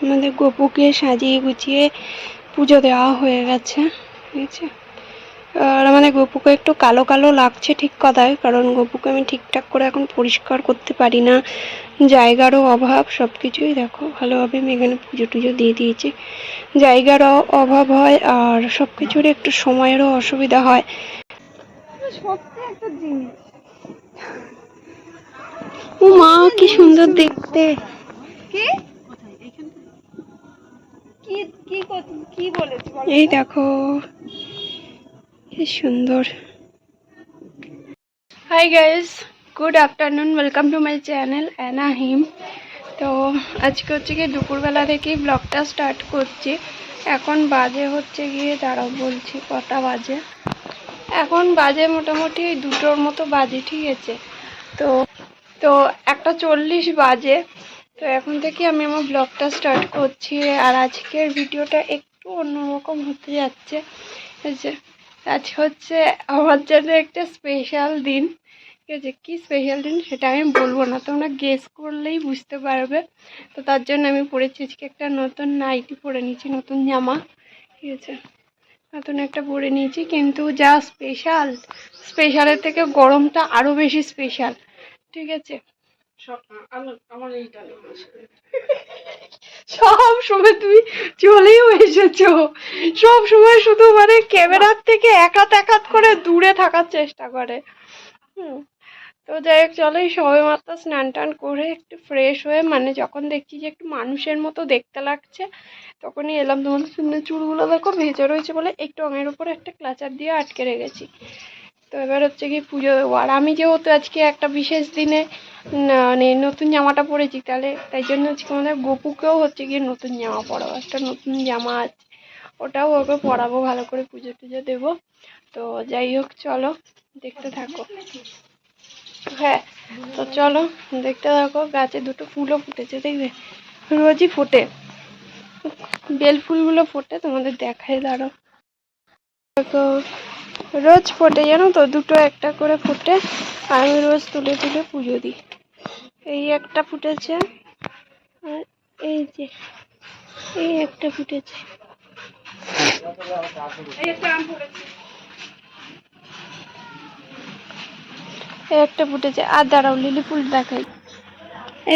আমাদের গপুকে সাজিয়ে গুছিয়ে পুজো দেওয়া হয়ে গেছে ঠিক আছে আর আমাদের গপুকে একটু কালো কালো লাগছে ঠিক কথায় কারণ গপুকে আমি ঠিকঠাক করে এখন পরিষ্কার করতে পারি না। জায়গারও অভাব সব কিছুই দেখো ভালোভাবে আমি এখানে পুজো টুজো দিয়ে দিয়েছি। জায়গারও অভাব হয় আর সব কিছুরই একটু সময়েরও অসুবিধা হয়। সত্যি একটা জিনিস। ও মা কি সুন্দর দেখতে। কি? এই দেখো, কি সুন্দর। Hi guys good afternoon welcome to my channel Anna হিম তো আজকে হচ্ছে গিয়ে দুপুরবেলা থেকেই ব্লগটা স্টার্ট করছি। এখন বাজে হচ্ছে গিয়ে, দাঁড়াও বলছি কটা বাজে। এখন বাজে মোটামুটি দুটোর মতো বাজে, ঠিক আছে। তো তো একটা চল্লিশ বাজে। তো এখন থেকে আমি আমার ব্লগটা স্টার্ট করছি আর আজকের ভিডিওটা একটু অন্যরকম হতে যাচ্ছে। আজ হচ্ছে আমার জন্য একটা স্পেশাল দিন। ঠিক আছে কী স্পেশাল দিন সেটা আমি বলব না, তোমরা গেস করলেই বুঝতে পারবে। তো তার জন্য আমি পরেছি, আজকে একটা নতুন নাইটি পরে নিয়েছি, নতুন জামা। ঠিক আছে? নতুন একটা পরে নিয়েছি, কিন্তু যা স্পেশাল স্পেশালের থেকে গরমটা আরও বেশি স্পেশাল ঠিক আছে? সব সময় তুমি চলেও এসেছ। সব সময় শুধু মানে ক্যামেরার থেকে একাত একাত করে দূরে থাকার চেষ্টা করে। তো যাই হোক, চলো এই সবে মাত্র স্নান টান করে একটু ফ্রেশ হয়ে মানে যখন দেখছি যে একটু মানুষের মতো দেখতে লাগছে, তখনই এলাম তোমাদের সামনে চুলগুলো দেখো ভেজে রয়েছে বলে একটু আঙের উপরে একটা ক্লাচার দিয়ে আটকে রেখেছি। তো এবার হচ্ছে কি পুজো দেবো। আর আমি যেহেতু আজকে একটা বিশেষ দিনে মানে নতুন জামাটা পরেছি, তাহলে তাই জন্য আজকে আমাদের গপুকেও হচ্ছে গিয়ে নতুন জামা পরাবো। একটা নতুন জামা আছে ওটাও ওকে পরাবো, ভালো করে পুজো টুজো দেবো। তো যাই হোক, চলো, দেখতে থাকো। হ্যাঁ তো চলো, দেখতে থাকো, গাছে দুটো ফুলও ফুটেছে, দেখবে? রোজই ফোটে। বেল ফুলগুলো ফোটে, তোমাদের দেখাই দাঁড়ো তো রোজ ফোটে জানো তো? দুটো একটা করে ফোটে আর আমি রোজ তুলে তুলে পুজো দিই। এই একটা ফুটেছে আর এই যে এই একটা ফুটেছে। এই একটা আম পড়েছে এই একটা ফুটেছে। আর দাঁড়াও লিলি ফুল দেখাই।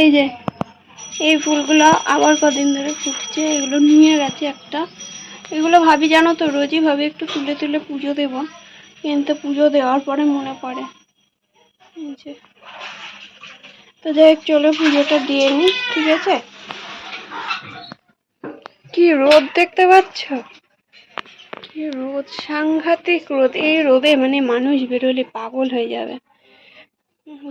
এই যে এই ফুলগুলো আবার কদিন ধরে ফুটছে এগুলো নিয়ে গেছে একটা। এগুলো ভাবি জানো তো রোজই ভাবি একটু তুলে তুলে পুজো দেবো। কিন্তু পুজো দেওয়ার পরে মনে পড়ে। তো যাই হোক, চলো পুজোটা দিয়ে নিই, ঠিক আছে? কি রোদ দেখতে পাচ্ছ? কি রোদ, সাংঘাতিক রোদ। এই রোদে মানে মানুষ বেরোলে পাগল হয়ে যাবে।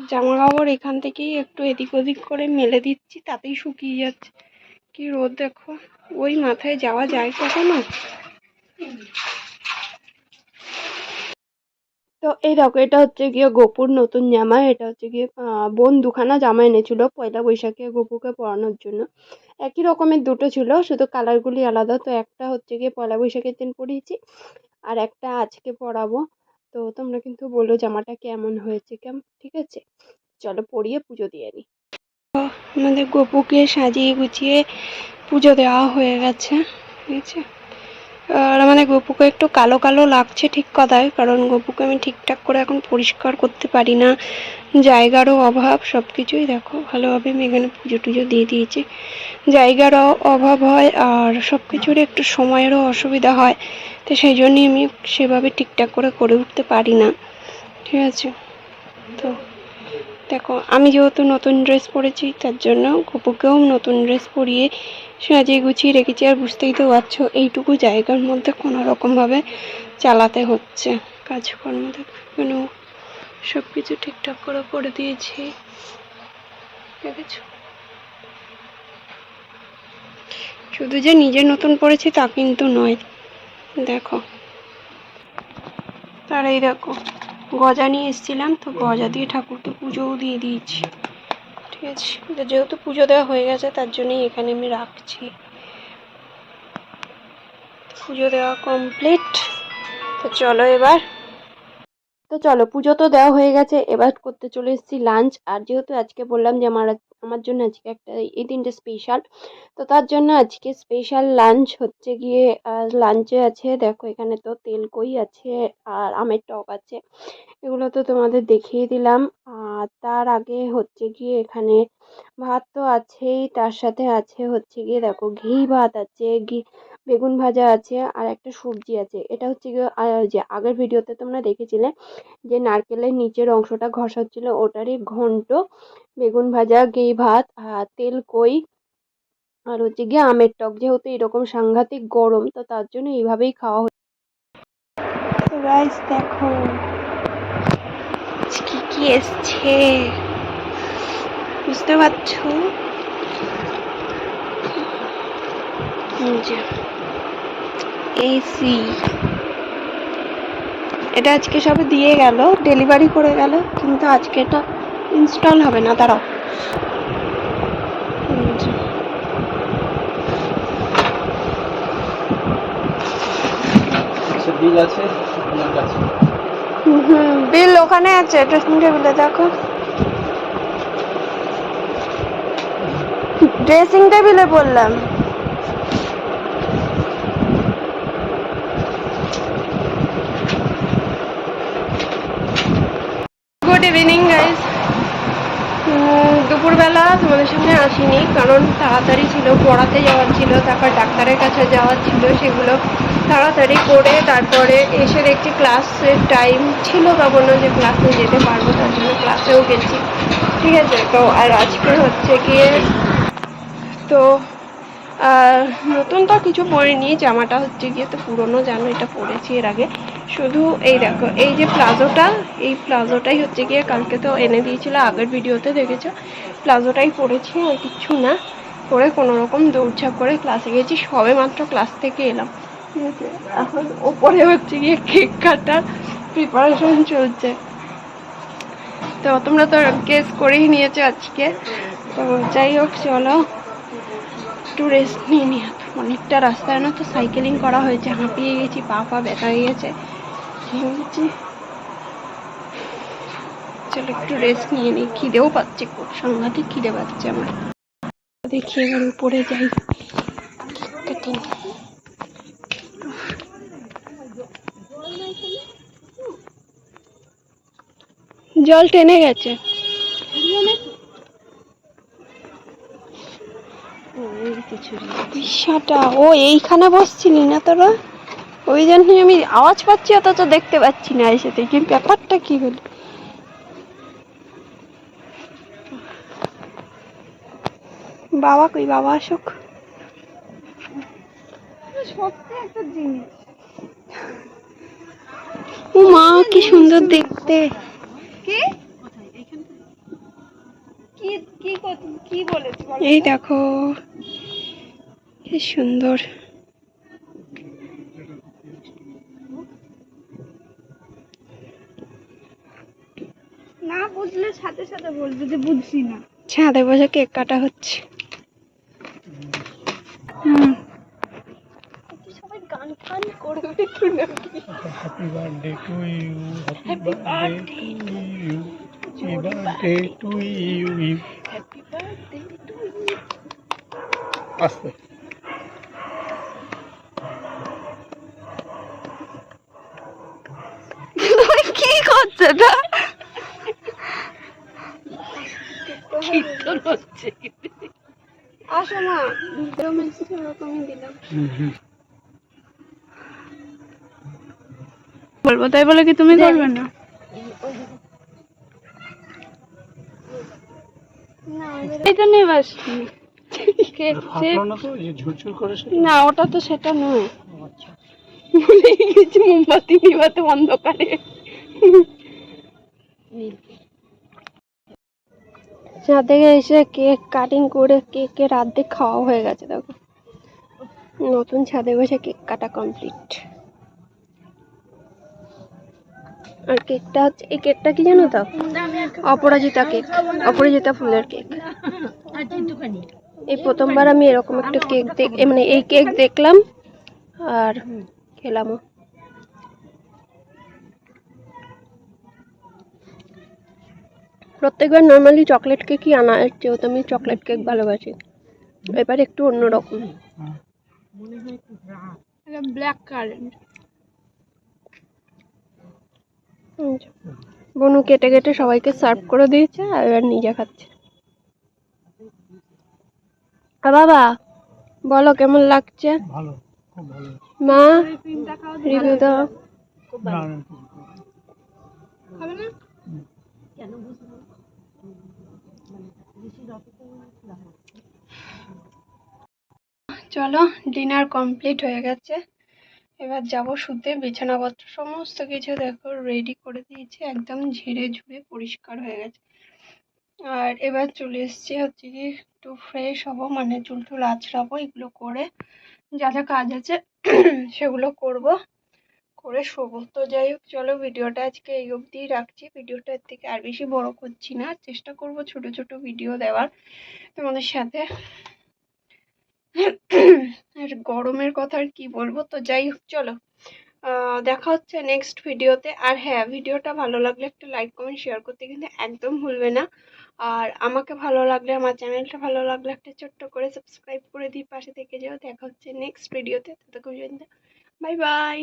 জামা কাপড় এখান থেকেই একটু এদিক ওদিক করে মেলে দিচ্ছি, তাতেই শুকিয়ে যাচ্ছে। কি রোদ দেখো। ওই মাথায় যাওয়া যায় কখনো? তো এই দেখো, এটা হচ্ছে গিয়ে গোপুর নতুন জামা, এটা হচ্ছে গিয়ে বোন দুখানা জামা এনেছিল পয়লা বৈশাখে গোপুকে পরানোর জন্য। একই রকমের দুটো ছিল, শুধু কালারগুলি আলাদা, তো একটা হচ্ছে গিয়ে পয়লা বৈশাখের দিন পরিয়েছি, আর একটা আজকে পরাবো। তো তোমরা কিন্তু বলো জামাটা কেমন হয়েছে কেমন ঠিক আছে? চলো পরিয়ে পুজো দিয়ে নিই আমাদের গপুকে সাজিয়ে গুছিয়ে পুজো দেওয়া হয়ে গেছে, ঠিক আছে? আর আমাদের গপুকে একটু কালো কালো লাগছে ঠিক কথায়, কারণ গপুকে আমি ঠিকঠাক করে এখন পরিষ্কার করতে পারি না। জায়গারও অভাব সব কিছুই দেখো, ভালোভাবে আমি এখানে পুজো টুজো দিয়ে দিয়েছি। জায়গারও অভাব হয় আর সব কিছুরই একটু সময়েরও অসুবিধা হয়, তো সেই জন্যই আমি সেভাবে ঠিকঠাক করে করে উঠতে পারি না। ঠিক আছে? তো দেখো, আমি যেহেতু নতুন ড্রেস পরেছি, তার জন্য গপুকেও নতুন ড্রেস পরিয়ে সাজিয়ে গুছিয়ে রেখেছি। আর বুঝতেই তো পারছ, এইটুকু জায়গার মধ্যে কোনো রকমভাবে চালাতে হচ্ছে। কাজকর্ম দেখো সব কিছু ঠিকঠাক করে করে দিয়েছি। শুধু যে নিজে নতুন পড়েছি তা কিন্তু নয়। দেখো তার এই দেখো। গজা নিয়ে এসেছিলাম তো গজা দিয়ে ঠাকুরকে পুজোও দিয়ে দিয়েছি। ঠিক আছে? যেহেতু পুজো দেওয়া হয়ে গেছে তার জন্যই এখানে আমি রাখছি। পুজো দেওয়া কমপ্লিট তো চলো এবার। তো চলো পুজো তো দেওয়া হয়ে গেছে এবার করতে চলে এসেছি লাঞ্চ আর যেহেতু আজকে বললাম যে আমার আমার জন্য আজকে একটা, এই দিনটা স্পেশাল তো তার জন্য আজকে স্পেশাল লাঞ্চ হচ্ছে গিয়ে লাঞ্চে আছে, দেখো এখানে তো তেল কই আছে আর আমের টক আছে। এগুলো তো তোমাদের দেখিয়ে দিলাম। আর তার আগে হচ্ছে গিয়ে এখানে ভাত তো আছেই, তার সাথে আছে হচ্ছে গিয়ে দেখো ঘি ভাত আছে, ঘি, বেগুন ভাজা আছে আর একটা সবজি আছে। এটা হচ্ছে গিয়ে যে আগের ভিডিওতে তোমরা দেখেছিলে যে নারকেলের নিচের অংশটা ঘষা হচ্ছিল ওটারই ঘন্ট, বেগুন ভাজা, ঘি ভাত তেল, কই আর হচ্ছে গিয়ে আমের টক। যেহেতু এরকম সাংঘাতিক গরম, তো তার জন্য এইভাবেই খাওয়া হচ্ছে। দেখো কি কি এসছে? বুঝতে পারছ? এসি এটা আজকে সবে দিয়ে গেল ডেলিভারি করে গেল কিন্তু আজকে এটা ইনস্টল হবে না দাঁড়াও। যে। আচ্ছা বিল ওখানে আছে ড্রেসিং টেবিলে দেখো ড্রেসিং টেবিলে বললাম। গুড ইভিনিং গাইজ দুপুরবেলা তোমাদের সামনে আসিনি, কারণ তাড়াতাড়ি ছিল, পড়াতে যাওয়ার ছিল, তারপর ডাক্তারের কাছে যাওয়ার ছিল, সেগুলো তাড়াতাড়ি করে তারপরে এসে দেখছি ক্লাসের টাইম ছিল তখন না যে ক্লাসে যেতে পারব, তার জন্য ক্লাসেও গেছি। ঠিক আছে, তো আর আজকে হচ্ছে গিয়ে তো, আর নতুন তো কিছু পরিনি, জামাটা হচ্ছে গিয়ে তো পুরনো, জানো, এটা পরেছি এর আগে। শুধু এই দেখো, এই যে প্লাজোটা, এই প্লাজোটাই হচ্ছে গিয়ে কালকে তো এনে দিয়েছিল, আগের ভিডিওতে দেখেছ। প্লাজোটাই পরেছি, আর কিচ্ছু না, পরে কোনো রকম দৌড়ঝাঁপ করে ক্লাসে গেছি, সবে মাত্র ক্লাস থেকে এলাম। ঠিক আছে, এখন ওপরে হচ্ছে গিয়ে কেক কাটার প্রিপারেশন চলছে। তো তোমরা তো গেস করেই নিয়েছো আজকে। তো যাই হোক, চলো। একটু রেস্ট নিয়ে নিই অনেকটা রাস্তায় না তো সাইকেলিং করা হয়েছে, হাঁপিয়ে গেছি, পা পা ব্যথা হয়ে গেছে। চলো একটু রেস্ট নিয়ে নিই খিদেও পাচ্ছে খুব, সাংঘাতিক খিদে পাচ্ছে আমার। দেখি এবার উপরে যাই। কেটে জল টেনে গেছে। ও এইখানে বসছিলি না তোরা? ওই জন্যই আমি আওয়াজ পাচ্ছি অথচ দেখতে পাচ্ছি না এসে থেকে ব্যাপারটা কি হলো? বাবা কই? বাবা আসুক। সত্যি একটা জিনিস। ও মা কি সুন্দর দেখতে। কি? কি কি বলেছি এই দেখো। কি সুন্দর। না বুঝলে সাথে সাথে বলবে যে বুঝছি না। ছাদে বসে কেক কাটা হচ্ছে। হুম। সবাই গান ফান করবে একটু নাকি। Happy birthday to you Happy birthday to you happy birthday to you happy birthday to আস্তে আসো দিলাম। বলব তাই বলে কি তুমি করবে না? এই জন্যই বাস না? ওটা তো সেটা নয়। আচ্ছা। ভুলে গেছি মোমবাতি নিভাতে অন্ধকারে। ছাদে এসে কেক কাটিং করে কেকের অর্ধেক খাওয়া হয়ে গেছে, দেখো। নতুন ছাদে বসে কেক কাটা কমপ্লিট আর কেকটা হচ্ছে, এই কেকটা কি জানো তো? অপরাজিতা কেক, অপরাজিতা ফুলের কেক। এই প্রথমবার আমি এরকম একটা কেক দেখ মানে এই কেক দেখলাম আর খেলামও। প্রত্যেকবার নর্মালি চকলেট কেকই আনা হয়, যেহেতু আমি চকলেট কেক ভালোবাসি। এবার একটু অন্যরকম। এটা ব্ল্যাক কারেন্ট বনু কেটে কেটে সবাইকে সার্ভ করে দিয়েছে আর এবার নিজে খাচ্ছে। আ বাবা বলো কেমন লাগছে? ভালো খুব ভালো। মা রিভিউ দাও। খাবে না চলো ডিনার কমপ্লিট হয়ে গেছে। এবার যাব শুতে। বিছানাপত্র সমস্ত কিছু দেখো রেডি করে দিয়েছি। একদম ঝেড়ে ঝুড়ে পরিষ্কার হয়ে গেছে। আর এবার চলে এসেছি হচ্ছে কি, একটু ফ্রেশ হব মানে চুল টুল আঁচড়াবো এগুলো করে যা যা কাজ আছে, সেগুলো করব। করে শোবো তো যাই হোক, চলো ভিডিওটা আজকে এই অবধিই রাখছি। ভিডিওটা এর থেকে আর বেশি বড় করছি না। চেষ্টা করব ছোট ছোট ভিডিও দেওয়ার তোমাদের সাথে। আর গরমের কথা আর কি বলব? তো যাই হোক, চলো। দেখা হচ্ছে নেক্সট ভিডিওতে। আর হ্যাঁ ভিডিওটা ভালো লাগলে একটা লাইক কমেন্ট শেয়ার করতে কিন্তু একদম ভুলবে না। আর আমাকে ভালো লাগলে, আমার চ্যানেলটা ভালো লাগলে একটা ছোট্ট করে সাবস্ক্রাইব করে দিই। পাশে থেকে যেও। দেখা হচ্ছে নেক্সট ভিডিওতে। ততক্ষণ বাই বাই